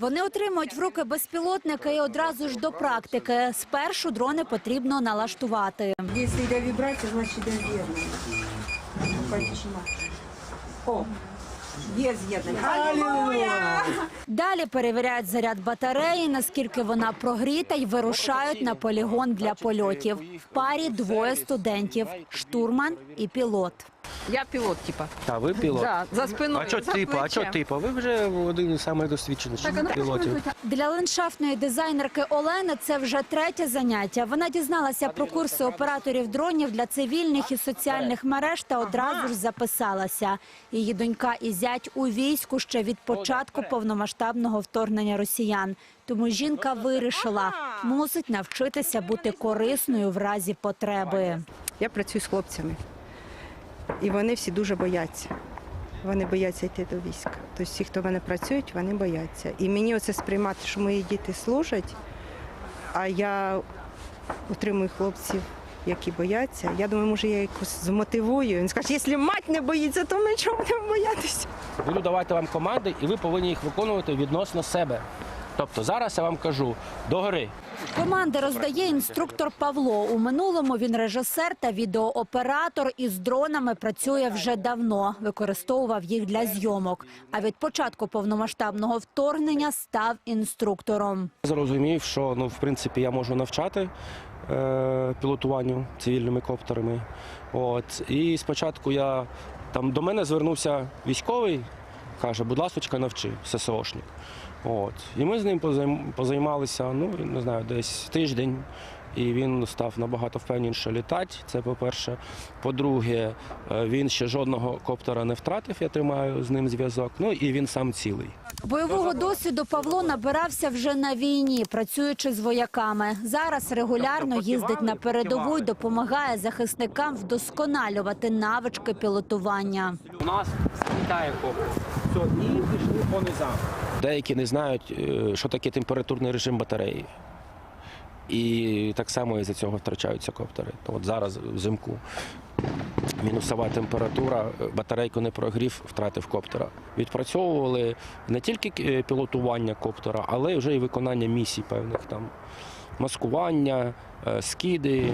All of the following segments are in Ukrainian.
Вони отримують в руки безпілотники і одразу ж до практики. Спершу дрони потрібно налаштувати. Если йде вібрація, значить йде з'єднання. О, є з'єднання. Далі перевіряють заряд батареї, наскільки вона прогріта, і вирушають на полігон для польотів. В парі двоє студентів – штурман і пілот. Я пілот, типа. Та ви пілот? Да, за спиною. А що за типу? А що плечем. типу? Ви вже один із найдосвідченіших пілотів. Для ландшафтної дизайнерки Олени це вже третє заняття. Вона дізналася про курси операторів дронів для цивільних і соціальних мереж та одразу ж записалася. Її донька і зять у війську ще від початку повномасштабного вторгнення росіян. Тому жінка вирішила, мусить навчитися бути корисною в разі потреби. Я працюю з хлопцями, і вони всі дуже бояться. Вони бояться йти до війська. Тобто всі, хто в мене працюють, вони бояться. І мені оце сприймати, що мої діти служать, а я утримую хлопців, які бояться. Я думаю, може, я якось змотивую. Він скаже, якщо мать не боїться, то ми чого будемо боятися? Буду давати вам команди, і ви повинні їх виконувати відносно себе. Тобто зараз я вам кажу догори. Команди роздає інструктор Павло. У минулому він режисер та відеооператор із дронами працює вже давно. Використовував їх для зйомок. А від початку повномасштабного вторгнення став інструктором. Зрозумів, що ну в принципі я можу навчати е, пілотуванню цивільними коптерами. От і спочатку я там до мене звернувся військовий, каже, будь ласка, навчи ССОшник. От і ми з ним позайм- позаймалися. Ну не знаю, десь тиждень. І він став набагато впевненіше літати. Це по-перше. По-друге, е, він ще жодного коптера не втратив. Я тримаю з ним зв'язок. Ну і він сам цілий. Бойового досвіду Павло набирався вже на війні, працюючи з вояками. Зараз регулярно їздить на передову і допомагає захисникам вдосконалювати навички пілотування. У нас літає коптер. Все, і пішли по низам. Деякі не знають, е, що таке температурний режим батареї. І так само із-за цього втрачаються коптери. То От зараз взимку мінусова температура, е, батарейку не прогрів, втратив коптера. Відпрацьовували не тільки е, пілотування коптера, але вже і виконання місій певних там. Маскування, скиди,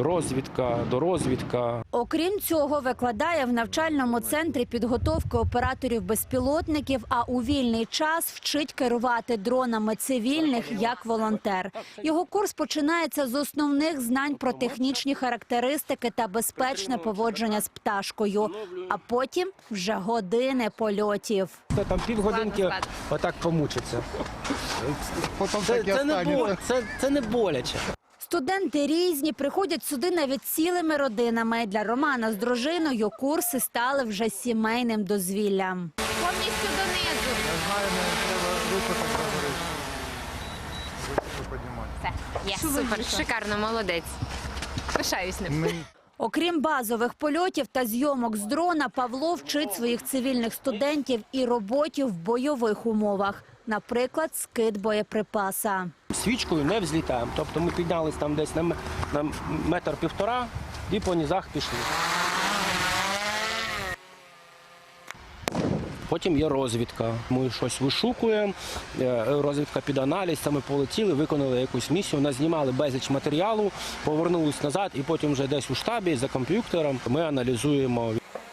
розвідка, дорозвідка, Окрім цього, викладає в навчальному центрі підготовки операторів безпілотників, а у вільний час вчить керувати дронами цивільних як волонтер. Його курс починається з основних знань про технічні характеристики та безпечне поводження з пташкою, а потім вже години польотів. Там півгодинки отак помучиться. Це, це, не, бо- це, це не боляче. Студенти різні приходять сюди навіть цілими родинами. Для Романа з дружиною курси стали вже сімейним дозвіллям. Повністю донизу. Знаю, не треба руку так говорити. Руку піднімати. Все, є, супер, шикарно, молодець. Пишаюсь ним. Окрім базових польотів та зйомок з дрона, Павло вчить своїх цивільних студентів і роботі в бойових умовах, наприклад, скид боєприпаса. Свічкою не взлітаємо. Тобто ми піднялись там десь на, метр півтора і по низах пішли. Потім є розвідка. Ми щось вишукуємо, е, розвідка під аналіз, ми полетіли, виконали якусь місію, назнімали безліч матеріалу, повернулись назад і потім вже десь у штабі за комп'ютером ми аналізуємо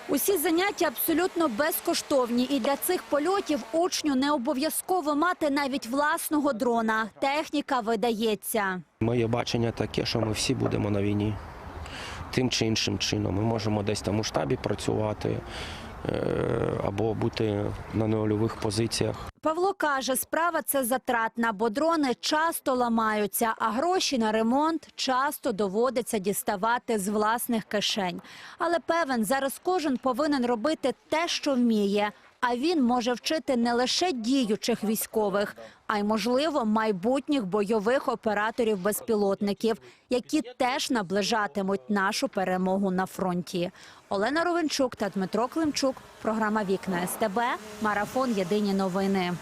Усі заняття абсолютно безкоштовні, і для цих польотів учню не обов'язково мати навіть власного дрона. Техніка видається. Моє бачення таке, що ми всі будемо на війні. Тим чи іншим чином. Ми можемо десь там у штабі працювати або бути на нульових позиціях. Павло каже, справа це затратна, бо дрони часто ламаються, а гроші на ремонт часто доводиться діставати з власних кишень. Але певен, зараз кожен повинен робити те, що вміє. А він може вчити не лише діючих військових, а й, можливо, майбутніх бойових операторів безпілотників, які теж наближатимуть нашу перемогу на фронті. Олена Ровенчук та Дмитро Климчук. Програма Вікна СТБ. Марафон Єдині новини.